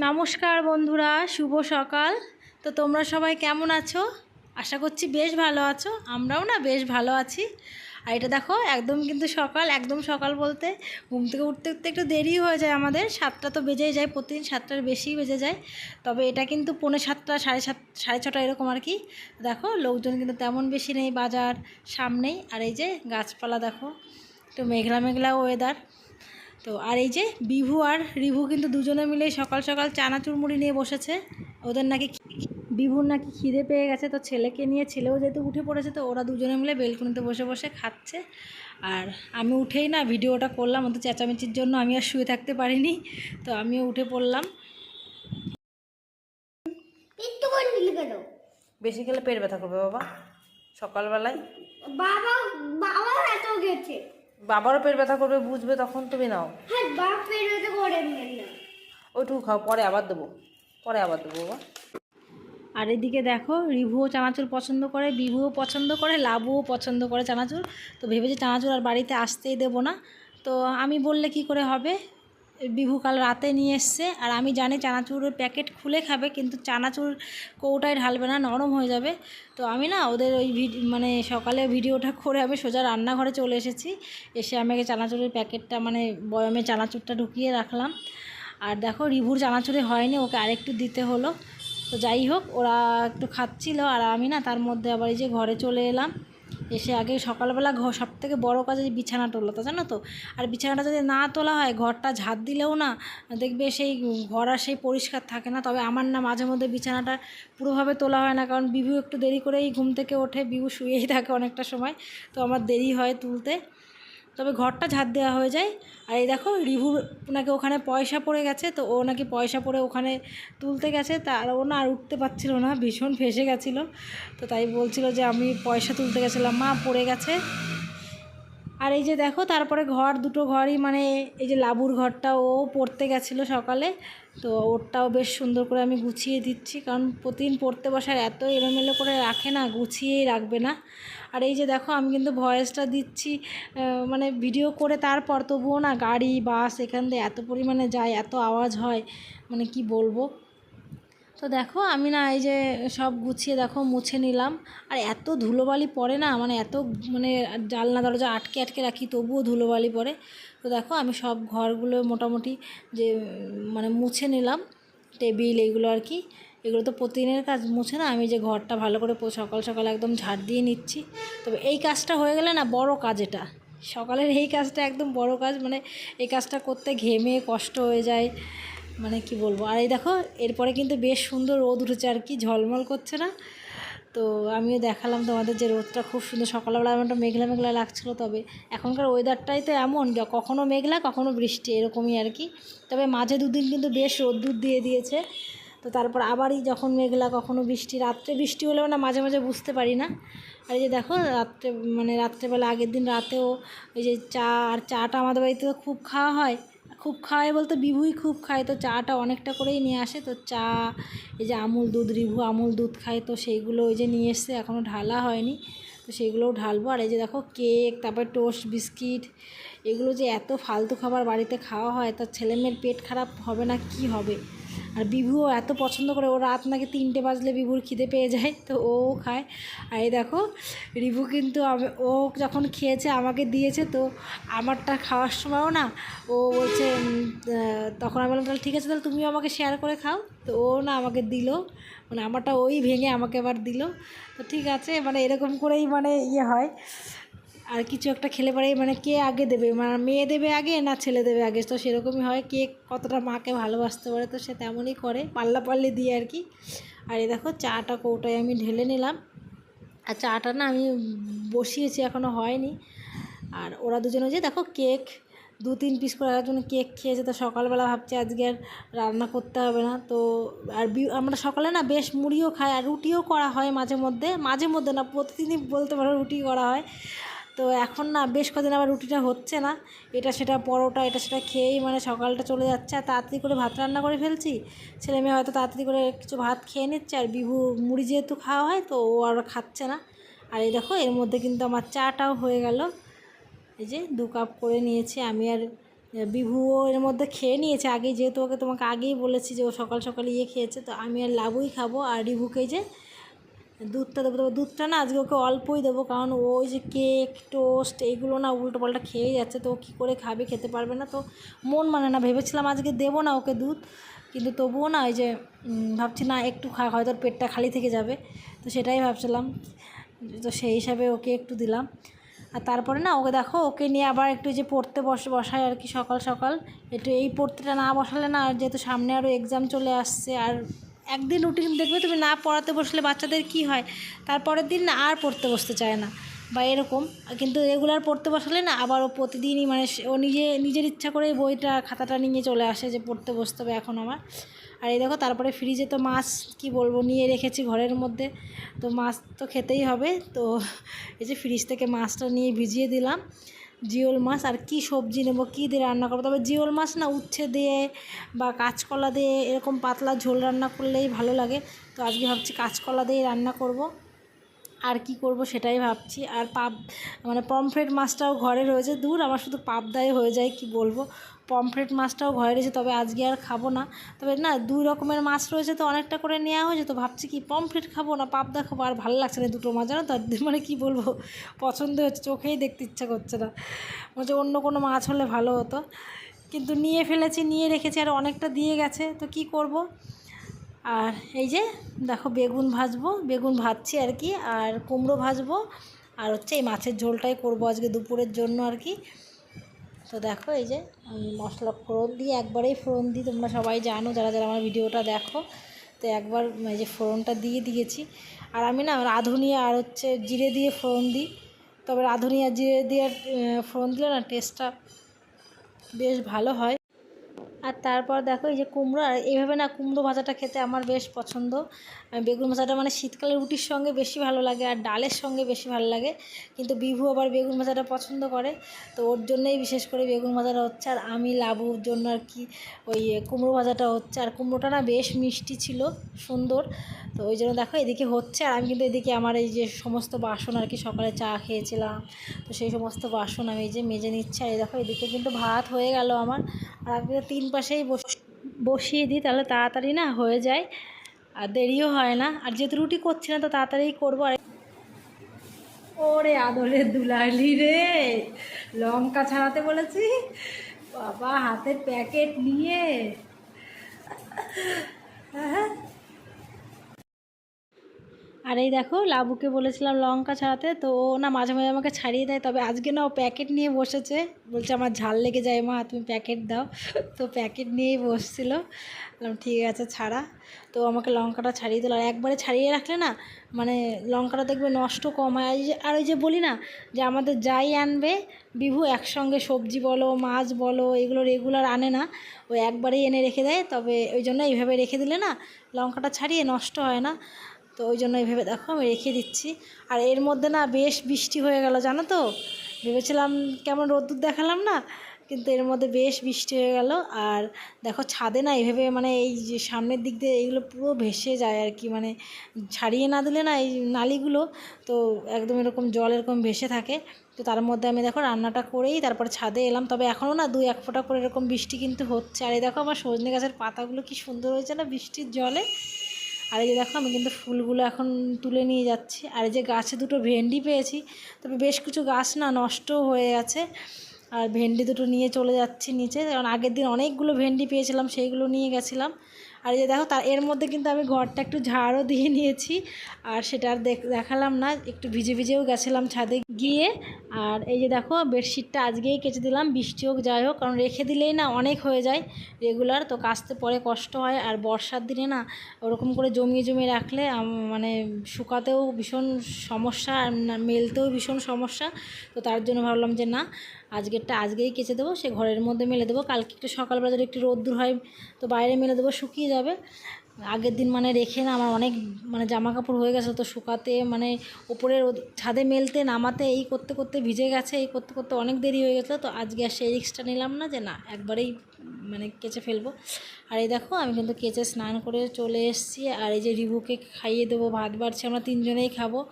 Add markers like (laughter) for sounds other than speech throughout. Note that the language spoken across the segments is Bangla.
নমস্কার বন্ধুরা, শুভ সকাল। তো তোমরা সবাই কেমন আছো? আশা করছি বেশ ভালো আছো। আমরাও না বেশ ভালো আছি। আর এটা দেখো, একদম কিন্তু সকাল, একদম সকাল বলতে ঘুম থেকে উঠতে উঠতে একটু দেরি হয়ে যায় আমাদের। সাতটা তো বেজেই যায়, প্রতিদিন সাতটার বেশি বেজে যায়। তবে এটা কিন্তু পৌনে সাতটা, সাড়ে সাত, সাড়ে ছটা এরকম আর কি। দেখো, লোকজন কিন্তু তেমন বেশি নেই, বাজার সামনেই। আর এই যে গাছপালা দেখো, একটু মেঘলা মেঘলা ওয়েদার তো আর এই যে বিভু আর রিভু কিন্তু দুজনে মিলে সকাল সকাল চানাচুর মুড়ি নিয়ে বসেছে। ওদের নাকি বিভুর নাকি খিদে পেয়ে গেছে তো ছেলেকে নিয়ে ছেলেও যেহেতু উঠে পড়েছে তো ওরা দুজনে মিলে বেলকুনিতে বসে বসে খাচ্ছে। আর আমি উঠেই না ভিডিওটা করলাম ওদের চেঁচামেচির জন্য আমি আর শুয়ে থাকতে পারিনি তো আমিও উঠে পড়লাম। বেশি খেলে পেট ব্যথা করবে বাবা সকালবেলায়। বাবা বাবা এত গেছে। বাবারও পেট ব্যথা করবে বুঝবে তখন তুমি নাও। হ্যাঁ বাপ পেরোতে করে নিলেন না। ওইটুকু খাও পরে আবার দেবো। পরে আবার দেবো বাবা। আর এদিকে দেখো রিভুও চানাচুর পছন্দ করে বিভুও পছন্দ করে লাভুও পছন্দ করে চানাচুর। তো ভেবেছি চানাচুর আর বাড়িতে আসতেই দেবো না। তো আমি বললে কি করে হবে? বিভু কাল রাতে নিয়ে এসছে, আর আমি জানি চানাচুরের প্যাকেট খুলে খাবে, কিন্তু চানাচুর কৌটায় ঢালবে না, নরম হয়ে যাবে। তো আমি না ওদের ওই মানে সকালে ভিডিওটা করে আমি সোজা রান্নাঘরে চলে এসেছি। এসে আমাকে চানাচুরের প্যাকেটটা মানে বয়মে চানাচুরটা ঢুকিয়ে রাখলাম। আর দেখো রিভুর চানাচুরে হয়নি, ওকে আরেকটু দিতে হলো। তো যাই হোক, ওরা একটু খাচ্ছিল, আর আমি না তার মধ্যে আবার এই যে ঘরে চলে এলাম। এসে আগে সকালবেলা ঘর সব থেকে বড়ো কাজ বিছানা তোলা, তো জানো তো? আর বিছানাটা যদি না তোলা হয়, ঘরটা ঝাঁট দিলেও না, দেখবে সেই ঘর আর সেই পরিষ্কার থাকে না। তবে আমার না মাঝে মধ্যে বিছানাটা পুরোভাবে তোলা হয় না, কারণ বিভু একটু দেরি করেই ঘুম থেকে ওঠে, বিভু শুয়েই থাকে অনেকটা সময়, তো আমার দেরি হয় তুলতে। তবে ঘরটা ঝাঁট দেওয়া হয়ে যায়। আর এই দেখো রিভুর নাকি ওখানে পয়সা পড়ে গেছে, তো ও নাকি পয়সা পড়ে ওখানে তুলতে গেছে, তা আর ও না আর উঠতে পারছিল না, ভীষণ ফেসে গেছিল। তো তাই বলছিল যে, আমি পয়সা তুলতে গেছিলাম, মা পড়ে গেছে। আর এই যে দেখো, তারপরে ঘর, দুটো ঘরই মানে এই যে লাবুর ঘরটা ও পড়তে গেছিল সকালে। তো ওরটাও বেশ সুন্দর করে আমি গুছিয়ে দিচ্ছি, কারণ প্রতিদিন পড়তে বসার এত এলোমেলো করে রাখে না, গুছিয়েই রাখবে না। আর এই যে দেখো, আমি কিন্তু ভয়েসটা দিচ্ছি মানে ভিডিও করে তারপর তবুও না গাড়ি, বাস এখান দিয়ে এত পরিমাণে যায়, এত আওয়াজ হয় মানে কি বলব? তো দেখো, আমি না এই যে সব গুছিয়ে দেখো, মুছে নিলাম। আর এত ধুলোবালি পড়ে না মানে এত মানে জানলা দরজা আটকে আটকে রাখি, তবুও ধুলোবালি পড়ে। তো দেখো, আমি সব ঘরগুলো মোটামুটি যে মানে মুছে নিলাম, টেবিল এইগুলো আর কি। এগুলো তো প্রতিদিনের কাজ, মুছে না, আমি যে ঘরটা ভালো করে সকাল সকাল একদম ঝাড় দিয়ে নিচ্ছি। তবে এই কাজটা হয়ে গেলে না বড় কাজ এটা। সকালের এই কাজটা একদম বড় কাজ মানে এই কাজটা করতে ঘেমে কষ্ট হয়ে যায়। মানে কি বলব? আর এই দেখো, এরপরে কিন্তু বেশ সুন্দর রোদ উঠেছে আর কি, ঝলমল করছে না। তো আমিও দেখালাম তোমাদের যে রোদটা খুব সুন্দর। সকালবেলা একটা মেঘলা মেঘলা লাগছিল, তবে এখনকার ওয়েদারটাই তো এমন কখনো মেঘলা, কখনো বৃষ্টি, এরকমই আর কি। তবে মাঝে দুদিন কিন্তু বেশ রোদ্দুর দিয়ে দিয়েছে। তো তারপর আবারই যখন মেঘলা, কখনো বৃষ্টি, রাত্রে বৃষ্টি হলেও না মাঝে মাঝে বুঝতে পারি না। আর এই যে দেখো, রাত্রে মানে রাত্রেবেলা আগের দিন রাতেও এই যে চা, আর চাটা আমাদের বাড়িতে খুব খাওয়া হয়। খুব খায় বলতে বিভুই খুব খায়, তো চাটা অনেকটা করেই নিয়ে আসে। তো চা, এই যে আমুল দুধ, রিভু আমুল দুধ খায়, তো সেইগুলো ওই যে নিয়ে এসছে এখনও ঢালা হয়নি। তো সেইগুলোও ঢালবো। আর এই যে দেখো কেক, তারপর টোস্ট, বিস্কিট, এগুলো যে এত ফালতু খাবার বাড়িতে খাওয়া হয়, তার ছেলেমেয়ের পেট খারাপ হবে না, কি হবে? আর বিভুও এত পছন্দ করে, ও রাত নাকি তিনটে বাজলে বিভুর খিদে পেয়ে যায়, তো ও খায়। আর এই দেখো, রিভু কিন্তু ও যখন খেয়েছে, আমাকে দিয়েছে, তো আমারটা খাওয়ার সময়ও না, ও বলছে তখন আমি বললাম, তাহলে ঠিক আছে, তাহলে তুমিও আমাকে শেয়ার করে খাও। তো ও না আমাকে দিল মানে আমারটা ওই ভেঙে আমাকে আবার দিল। তো ঠিক আছে মানে এরকম করেই মানে ইয়ে হয়। আর কিছু একটা খেলে পরেই মানে কে আগে দেবে? মানে মেয়ে দেবে আগে না ছেলে দেবে আগে? তো সেরকমই হয়, কে কতটা মাকে ভালোবাসতে পারে তো সে তেমনই করে, পাল্লা পাল্লি দিয়ে আর কি। আর এই দেখো চাটা কৌটায় আমি ঢেলে নিলাম। আর চাটা না আমি বসিয়েছি এখনও হয়নি। আর ওরা দুজনে যে দেখো কেক, দু তিন পিস করে একজন কেক খেয়েছে, তো সকালবেলা ভাবছি আজকে আর রান্না করতে হবে না। তো আর আমরা সকালে না বেশ মুড়িও খাই, আর রুটিও করা হয় মাঝে মধ্যে। মাঝে মধ্যে না, প্রতিদিনই বলতে পারো রুটি করা হয়। তো এখন না বেশ কদিন আবার রুটিটা হচ্ছে না। এটা সেটা পরোটা, এটা সেটা খেয়েই মানে সকালটা চলে যাচ্ছে। আর তাড়াতাড়ি করে ভাত রান্না করে ফেলছি। ছেলে মেয়ে হয়তো তাড়াতাড়ি করে কিছু ভাত খেয়ে নিচ্ছে। আর বিভু মুড়ি যেহেতু খাওয়া হয় তো ও আর খাচ্ছে না। আর এই দেখো, এর মধ্যে কিন্তু আমার চাটাও হয়ে গেল। এই যে দু কাপ করে নিয়েছি। আমি আর বিভুও এর মধ্যে খেয়ে নিয়েছে। আগে যেহেতু ওকে তোমাকে আগেই বলেছি যে ও সকাল সকাল ইয়ে খেয়েছে, তো আমি আর লাবুই খাব। আর রিভুকে যে দুধটা দেবো তবে দুধটা না আজকে ওকে অল্পই দেবো, কারণ ওই যে কেক, টোস্ট এইগুলো না উল্টো পাল্টা খেয়েই যাচ্ছে, তো ও কী করে খাবে খেতে পারবে না। তো মন মানে না, ভেবেছিলাম আজকে দেবো না ওকে দুধ, কিন্তু তবুও না ওই যে ভাবছি না একটু খা, হয়তো পেটটা খালি থেকে যাবে, তো সেটাই ভাবছিলাম, তো সেই হিসাবে ওকে একটু দিলাম। আর তারপরে না ওকে দেখো, ওকে নিয়ে আবার একটু যে পড়তে বসে বসায় আর কি সকাল সকাল, একটু এই পড়তেটা না বসালে না যেহেতু সামনে আরও এক্সাম চলে আসছে, আর একদিন রুটিন দেখবে তুমি না পড়াতে বসলে বাচ্চাদের কি হয়? তারপরের দিন না আর পড়তে বসতে চায় না। বা এরকম, কিন্তু রেগুলার পড়তে বসালে না আবার ও প্রতিদিনই মানে ও নিজে, নিজের ইচ্ছা করে বইটা, খাতাটা নিয়ে চলে আসে যে পড়তে বসতে হবে এখন আমার। আর এই দেখো তারপরে ফ্রিজে তো মাছ, কি বলব, নিয়ে রেখেছি ঘরের মধ্যে। তো মাছ তো খেতেই হবে। তো এই যে ফ্রিজ থেকে মাছটা নিয়ে ভিজিয়ে দিলাম। জিওল মাছ আর কি সবজি নেব, কী দিয়ে রান্না করব? তবে জিওল মাছ না উচ্ছে দিয়ে বা কাঁচকলা দিয়ে এরকম পাতলা ঝোল রান্না করলেই ভালো লাগে। তো আজকে ভাবছি কাঁচকলা দিয়েই রান্না করব। আর কি করব সেটাই ভাবছি। আর পাপ মানে পমফ্রেট মাছটাও ঘরে রয়েছে। দূর আমার শুধু পাবদায় হয়ে যায়, কি বলব? পমফ্রেট মাছটাও ঘরে রয়েছে, তবে আজকে আর খাব না। তবে না দুই রকমের মাছ রয়েছে তো অনেকটা করে নেওয়া হয়েছে, তো ভাবছি কি পমফ্রেট খাব না পাবদা খাব? আর ভালো লাগছে না দুটো মাছ, জানো তো? আর মানে কি বলব? পছন্দ হচ্ছে, চোখেই দেখতে ইচ্ছা করছে না। বলছে অন্য কোনো মাছ হলে ভালো হতো। কিন্তু নিয়ে ফেলেছি, নিয়ে রেখেছি, আর অনেকটা দিয়ে গেছে। তো কি করব? আর এই যে দেখো বেগুন ভাজবো, বেগুন ভাজছি আর কি, আর কুমড়ো ভাজবো, আর হচ্ছে এই মাছের ঝোলটাই করব আজকে দুপুরের জন্য আর কি। তো দেখো এই যে আমি মশলা ফোড়ন দিয়ে একবারেই ফোড়ন দিই, তোমরা সবাই জানো, যারা যারা আমার ভিডিওটা দেখো, তো একবার এই যে ফোড়নটা দিয়ে দিয়েছি। আর আমি না রাঁধুনি আর হচ্ছে জিরে দিয়ে ফোড়ন দিই, তবে রাঁধুনি আর জিরে দিয়ে ফোড়ন দিলে না টেস্টটা বেশ ভালো হয়। আর তারপর দেখো এই যে কুমড়ো, আর এইভাবে না কুমড়ো ভাজাটা খেতে আমার বেশ পছন্দ। বেগুন ভাজাটা মানে শীতকালে রুটির সঙ্গে বেশি ভালো লাগে আর ডালের সঙ্গে বেশি ভালো লাগে। কিন্তু বিভু আবার বেগুন ভাজাটা পছন্দ করে, তো ওর জন্যই বিশেষ করে বেগুন ভাজাটা হচ্ছে। আর আমি লাবুর জন্য আর কি ওই কুমড়ো ভাজাটা হচ্ছে। আর কুমড়োটা না বেশ মিষ্টি ছিল, সুন্দর। তো ওই জন্য দেখো এদিকে হচ্ছে, আর আমি কিন্তু এদিকে আমার এই যে সমস্ত বাসন আর কি সকালে চা খেয়েছিলাম। তো সেই সমস্ত বাসন আমি এই যে মেজে নিচ্ছি, আর এই দেখো এদিকে কিন্তু ভাত হয়ে গেল আমার। আর আমি তো তিন পাশেই বস- বসিয়ে দিই, তাহলে তাড়াতাড়ি না হয়ে যায়, আর দেরিও হয় না। আর যেহেতু রুটি করছি না, তো তাড়াতাড়ি করব। আর ওরে আদরের দুলালি রে, লঙ্কা ছাড়াতে বলেছি? বাবা হাতে প্যাকেট নিয়ে। হ্যাঁ। আর এই দেখো, লাবুকে বলেছিলাম লঙ্কা ছাড়াতে, তো ও না মাঝে মাঝে আমাকে ছাড়িয়ে দেয়, তবে আজকে না ও প্যাকেট নিয়ে বসেছে। বলছে, আমার ঝাল লেগে যায় মা, তুমি প্যাকেট দাও। (laughs) তো প্যাকেট নিয়েই বসছিল। ঠিক আছে, ছাড়া। তো আমাকে লঙ্কাটা ছাড়িয়ে দিল। আর একবারে ছাড়িয়ে রাখলে না মানে লঙ্কাটা দেখবে নষ্ট কম হয়। আর ওই যে বলি না, যে আমাদের যাই আনবে, বিভু একসঙ্গে সবজি বলো, মাছ বলো, এগুলো রেগুলার আনে না, ও একবারেই এনে রেখে দেয়। তবে ওই জন্য এইভাবে রেখে দিলে না, লঙ্কাটা ছাড়িয়ে নষ্ট হয় না। তো ওই জন্য এইভাবে দেখো আমি রেখে দিচ্ছি। আর এর মধ্যে না বেশ বৃষ্টি হয়ে গেল, জানো তো? ভেবেছিলাম কেমন রোদ্দুর দেখালাম না, কিন্তু এর মধ্যে বেশ বৃষ্টি হয়ে গেল। আর দেখো ছাদে না এইভাবে মানে এই যে সামনের দিক দিয়ে এইগুলো পুরো ভেসে যায় আর কি মানে ছাড়িয়ে না দিলে না এই নালিগুলো তো একদম এরকম জল এরকম ভেসে থাকে। তো তার মধ্যে আমি দেখো রান্নাটা করেই তারপর ছাদে এলাম। তবে এখনও না দুই এক ফোঁটা করে এরকম বৃষ্টি কিন্তু হচ্ছে। আর এই দেখো আমার সজনে গাছের পাতাগুলো কি সুন্দর হয়েছে না বৃষ্টির জলে? আর এই যে দেখো, আমি কিন্তু ফুলগুলো এখন তুলে নিয়ে যাচ্ছি। আর এই যে গাছে দুটো ভেন্ডি পেয়েছি, তবে বেশ কিছু গাছ না নষ্ট হয়ে গেছে। আর ভেন্ডি দুটো নিয়ে চলে যাচ্ছি নিচে। কারণ আগের দিন অনেকগুলো ভেন্ডি পেয়েছিলাম, সেইগুলো নিয়ে গেছিলাম। আর যে দেখো, তার এর মধ্যে কিন্তু আমি ঘরটা একটু ঝাড়ও দিয়ে নিয়েছি। আর সেটা আর দেখ- দেখালাম না, একটু ভিজে ভিজেও গেছিলাম ছাদে গিয়ে। আর এই যে দেখো, বেডশিটটা আজকেই কেচে দিলাম, বৃষ্টি হোক, যাই হোক, কারণ রেখে দিলেই না অনেক হয়ে যায় রেগুলার তো কাচতে পরে কষ্ট হয়। আর বর্ষার দিনে না, ওরকম করে জমিয়ে জমিয়ে রাখলে মানে শুকাতেও ভীষণ সমস্যা, আর মেলতেও ভীষণ সমস্যা। তো তার জন্য ভাবলাম যে না আজকেরটা আজকেই কেচে দেবো, সে ঘরের মধ্যে মেলে দেবো। কালকে একটু সকালবেলা যদি একটু রোদ্দুর হয়, তো বাইরে মেলে দেবো, শুকিয়ে যাবে। আগের দিন মানে রেখে না, আমার অনেক মানে জামা কাপড় হয়ে গেছে তো শুকাতে মানে উপরে রোদ- ছাদে মেলতে, নামাতে, এই করতে করতে ভিজে গেছে, এই করতে করতে অনেক দেরি হয়ে গেছিল, তো আজকে আর সেই রিক্সটা নিলাম না যে না, একবারেই মানে কেচে ফেলব। আর এই দেখো, আমি কিন্তু কেচে স্নান করে চলে এসেছি, আর এই যে রিভুকে খাইয়ে দেবো, ভাত বাড়ছে, আমরা তিনজনেই খাব।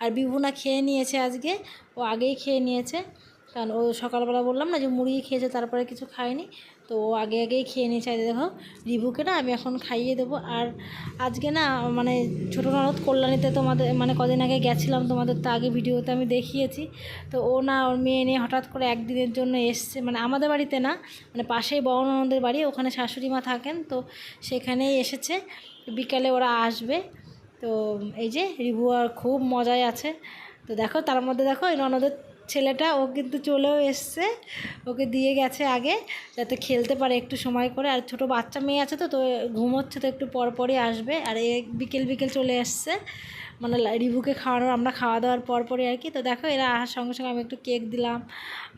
আর বিভু না খেয়ে নিয়েছে আজকে, ও আগেই খেয়ে নিয়েছে। কারণ ও সকালবেলা বললাম না যে মুড়ি খেয়েছে, তারপরে কিছু খায়নি। তো ও আগে আগেই খেয়ে নিয়েছে। আর দেখো, রিভুকে না আমি এখন খাইয়ে দেবো। আর আজকে না মানে ছোটো ননদ কল্যাণীতে তোমাদের মানে কদিন আগে গেছিলাম তোমাদের, তো আগে ভিডিওতে আমি দেখিয়েছি। তো ও না ওর মেয়ে নিয়ে হঠাৎ করে একদিনের জন্য এসছে মানে আমাদের বাড়িতে না মানে পাশেই বড় ননদের বাড়ি, ওখানে শাশুড়ি মা থাকেন। তো সেখানেই এসেছে, বিকালে ওরা আসবে। তো এই যে রিভু আর খুব মজায় আছে। তো দেখো, তার মধ্যে দেখো, এই ননদের ছেলেটা, ও কিন্তু চলেও এসছে। ওকে দিয়ে গেছে আগে, যাতে খেলতে পারে একটু সময় করে। আর ছোট বাচ্চা মেয়ে আছে তো তো ঘুমোচ্ছে তো একটু পরপরই আসবে। আর এ বিকেল বিকেল চলে এসছে। মানে রিভুকে খাওয়ানোর, আমরা খাওয়া দাওয়ার পর পরই আর কি। তো দেখো, এরা আসার সঙ্গে সঙ্গে আমি একটু কেক দিলাম।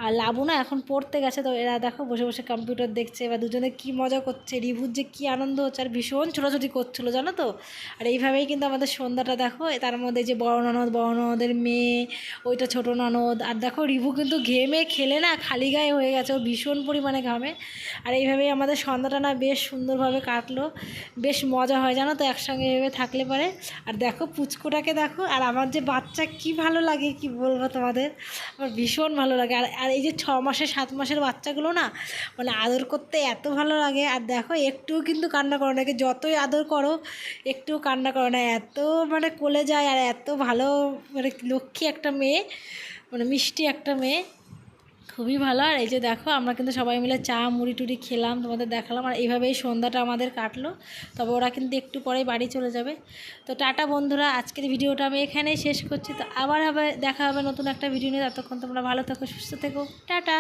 আর লাবু না এখন পড়তে গেছে, তো এরা দেখো, বসে বসে কম্পিউটার দেখছে। বা দুজনে কি মজা করছে, রিভুর যে কী আনন্দ হচ্ছে, আর ভীষণ ছোটাছুটি করছিল, জানো তো? আর এইভাবেই কিন্তু আমাদের সন্ধ্যাটা, দেখো তার মধ্যে যে বড় ননদ, বড় ননদের মেয়ে, ওইটা ছোট ননদ, আর দেখো, রিভু কিন্তু ঘেমে খেলে না, খালি গায়ে হয়ে গেছে, ও ভীষণ পরিমাণে ঘামে। আর এইভাবেই আমাদের সন্ধ্যাটা না বেশ সুন্দরভাবে কাটলো, বেশ মজা হয়, জানো তো, একসঙ্গে এভাবে থাকলে পারে। আর দেখো পুচকোটাকে দেখো, আর আমার যে বাচ্চা কি ভালো লাগে কি বলব তোমাদের? আমার ভীষণ ভালো লাগে। আর আর এই যে ছ মাসের সাত মাসের বাচ্চাগুলো না মানে আদর করতে এত ভালো লাগে। আর দেখো, একটুও কিন্তু কান্না করো না। যতই আদর করো, একটুও কান্না করো না। এত মানে কোলে যায়, আর এত ভালো মানে লক্ষ্মী একটা মেয়ে মানে মিষ্টি একটা মেয়ে। খুবই ভালো। আর এই যে দেখো, আমরা কিন্তু সবাই মিলে চা, মুড়ি টুড়ি খেলাম, তোমাদের দেখালাম। আর এইভাবেই সন্ধ্যাটা আমাদের কাটলো। তবে ওরা কিন্তু একটু পরেই বাড়ি চলে যাবে। তো টাটা বন্ধুরা, আজকের ভিডিওটা আমি এখানেই শেষ করছি। তো আবার হবে, দেখা হবে নতুন একটা ভিডিও নিয়ে। ততক্ষণ তোমরা ভালো থাকো, সুস্থ থেকো। টাটা!